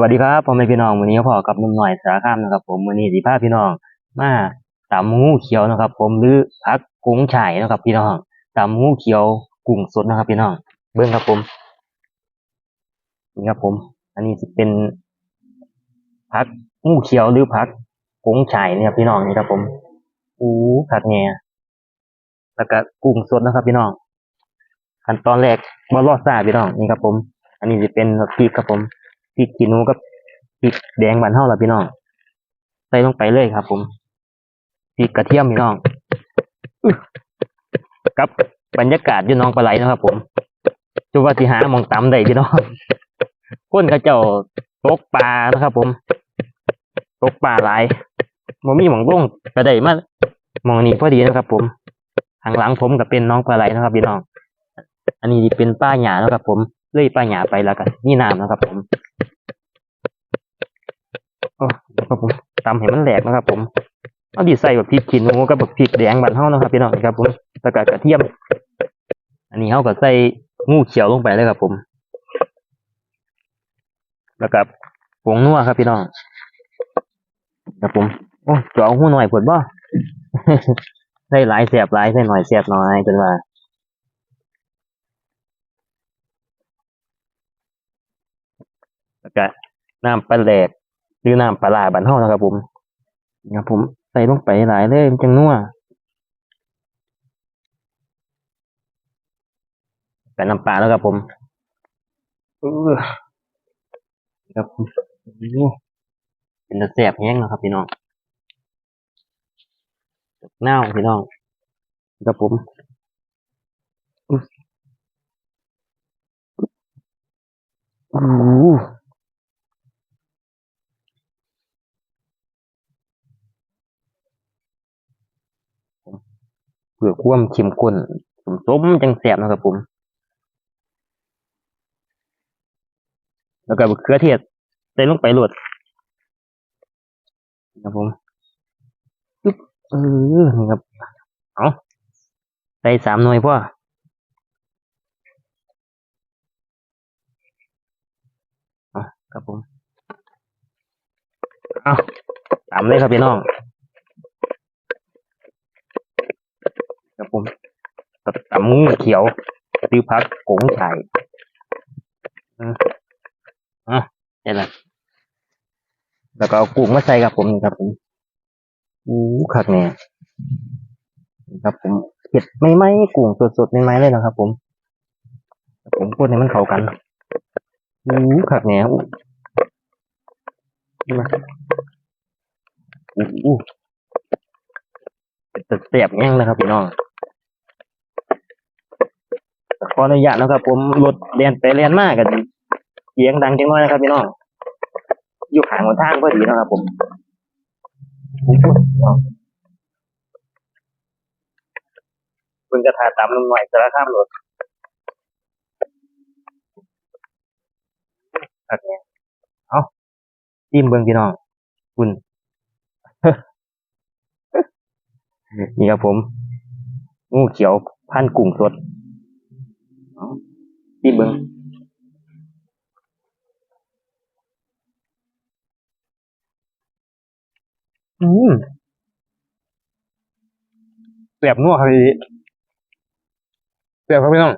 วัสดีครับพ่อแม่พี่น้องวันนี้พ่อกับนุ่มหน่อยสารคามนะครับ ผมวันนี้สิพาพี่น้องมาตำงูเขียวนะครับ ผมหรือผักกุ้งฉ่ายนะครับ พี่น้องตำงูเขียวกุ้งสดนะครับ พี่น้องเบิ้งครับผมนี่ครับผม อันนี้จะเป็นผักงูเขียวหรือผักกุ้งฉ่ายเนี่ยครับพี่น้องนี่ครับผมอู้ผักแง่แล้วก็กุ้งสดนะครับ พี่น้องขั้นตอนแรกบอลอดซาพี่น้องนี่ครับผม อันนี้จะเป็นพริกครับผม พริกขี้หนูกับพริกแดงบานเฮาล่ะพี่น้อง ใส่ลงไปเลยครับ ผมพริกกระเทียมพี่น้องกับบรรยากาศอยู่น้องปลาไหลนะครับ ผมจุว่าสิหาหมองตำได้พี่น้องคนเขาเจ้าตกปลานะครับ ผมตกปลาหลายบ่มีหมองลงก็ไดมาหมองนี้พอดีนะครับ ผมทางหลังผมก็เป็นน้องปลาไหลนะครับพี่น้อง อันนี้เป็นป้าหยานะครับ ผมเลื่อยป้าหยาไปแล้วกันนี่น้ำนะครับ ผม โอ้ครับผมตำให้มันแหลกนะครับ ผมเอาดีใส่แบบพริกขี้หนูกับแบบพริกแดงบ้านเฮานะครับพี่น้องครับ ผมแล้วก็กระเทียม อันนี้เฮาก็ใส่งูเขียวลงไปเลยครับ ผม แล้วก็ผงนัวครับพี่น้องครับผมโอ้จะเอาหูหน่อยผดบ่ใส่หลายแสบหลายใส่หน่อยแสบหน่อยเป็นว่าแล้วก็น้ำปลาแหลก รือน้ำปลาบ้านเฮานะครับผมนี่ครับผมใส่ลงไปหลายเลยมันจังนัวแต่น้ำปลาแล้วครับผมเออครับผมเป็นตะแสบแห้งนะครับพี่น้องเน่าพี่น้องครับผมอุ๊ยอู้หู เพื่อความเข้มข้นสมสมจังแสบนะครับผม แล้วก็มะเขือเทศใส่ลงไปหลดครับผมปึ๊บเออนี่ครับ เอาใส่สามหน่วยพ่อครับผม เอาตามเลยครับพี่น้อง ครับผมตำงูเขียวซื้อพักกงไข่อะอะนี่แหละแล้วก็เอากุ้งมาใส่ครับผมนะครับผมอู้คักเนี่ยนี่ครับผมเผ็ดไม่ไหมกุ้งสดๆไม่ไหมเลยนะครับ ผมผมพูดให้มันเข้ากันอู้คักเนี่ยอู้นี่มาอู้เป็นเสียบแง่งนะครับพี่น้อง ขออนุญาตนะครับ ผมรถเรียนไปเรียนมากกันเสียงดังจังน้อยนะครับพี่น้องอยู่ห่างบนทางพอดีนะครับ ผมเพิ่งจะถ่ายตามลงหน่อยสารข้ามรถโอเคเอาจิ้มเบิ้งพี่น้อง คุณนี่ครับผม งูเขียวพันกุ้งสด ที่เบิ้งอืมแบบนัวครับพี่แบบครับพี่น้อง